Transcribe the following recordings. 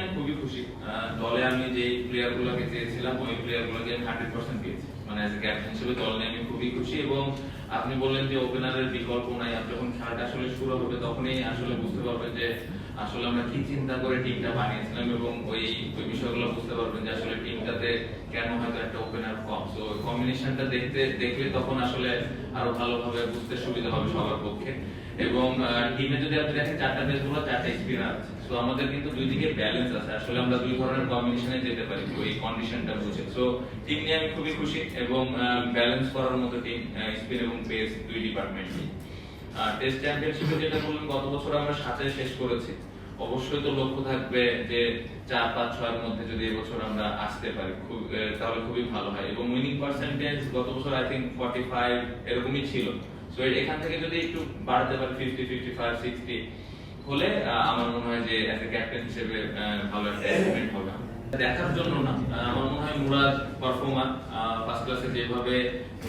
আমি খুবই খুশি। দলে আমি যে প্লেয়ারগুলোকে চেয়েছিলাম ওই প্লেয়ারগুলোকে হান্ড্রেড পার্সেন্ট পেয়েছি। মানে অ্যাজ এ ক্যাপ্টেন হিসেবে দল নিয়ে আমি খুবই খুশি এবং আপনি বললেন যে ওপেনারের বিকল্প নাই। আপনি যখন খেলাটা আসলে শুরু হবে তখনই আসলে বুঝতে পারবেন যে আসলে আমরা কি চিন্তা করে টিমটা বানিয়েছিলাম এবং ওই ওই বিষয়গুলো বুঝতে পারবেন যে আসলে টিমটাতে কেন হয়তো একটা ওপেনার কম। সো কম্বিনেশনটা দেখতে, দেখলে তখন আসলে আরও ভালোভাবে বুঝতে সুবিধা হবে সবার পক্ষে। এবং টিমে যদি আপনি দেখেন চারটা বেসগুলো চারটা স্পিনার আছে সো আমাদের কিন্তু দুই দিকে ব্যালেন্স আছে। আসলে আমরা দুই ধরনের কম্বিনেশনে যেতে পারি, ওই কন্ডিশনটা বুঝে। সো টিম নিয়ে আমি খুবই খুশি এবং ব্যালেন্স করার মতো টিম স্পিন এবং পেস দুই ডিপার্টমেন্ট টেস্ট চ্যাম্পিয়নশিপে যেটা বললাম গত বছর আমরা সাথে শেষ করেছি। অবশ্যই তো লক্ষ্য থাকবে যে চার, পাঁচ, ছয়ের মধ্যে যদি এবছর আমরা আসতে পারি, খুব তাহলে খুবই ভালো হয়। এবং উইনিং পার্সেন্টেজ গত বছর আই থিঙ্ক ফর্টি ফাইভ এরকমই ছিল। সো এখান থেকে যদি একটু বাড়তে পারে ফিফটি ফিফটি ফাইভ সিক্সটি হলে আমার মনে হয় যে অ্যাজ এ ক্যাপ্টেন হিসেবে ভালো একটা অ্যাচিভমেন্ট হবে। দেখার জন্য না। আমার মনে হয় মুরাদ পারফর্মার ফার্স্ট ক্লাসে যেভাবে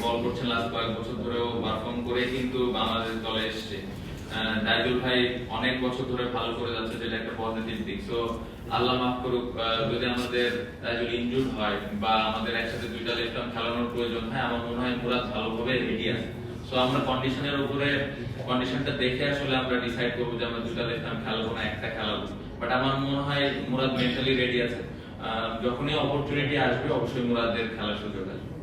বল করছেন লাস্ট কয়েক বছর ধরেও পারফর্ম করে কিন্তু বাংলাদেশ দলে এসছে। আহ, দাইদুল ভাই অনেক বছর ধরে ভালো করে যাচ্ছে যেটা একটা পজিটিভ দিক। সো আল্লাহ মাফ করুক যদি আমাদের দাইদুল ইনজুর হয় বা আমাদের একসাথে দুইটা লেফট খেলানোর প্রয়োজন হয় আমার মনে হয় মুরাদ ভালোভাবে রেডি আছে। সো আমরা কন্ডিশনের উপরে কন্ডিশনটা দেখে আসলে আমরা ডিসাইড করব যে আমরা দুটা লেফট আর্ম খেলাবো না একটা খেলাবো। বাট আমার মনে হয় মুরাদ মেন্টালি রেডি আছে। যখনই অপরচুনিটি আসবে অবশ্যই মুরাদের খেলার সুযোগ আসবে।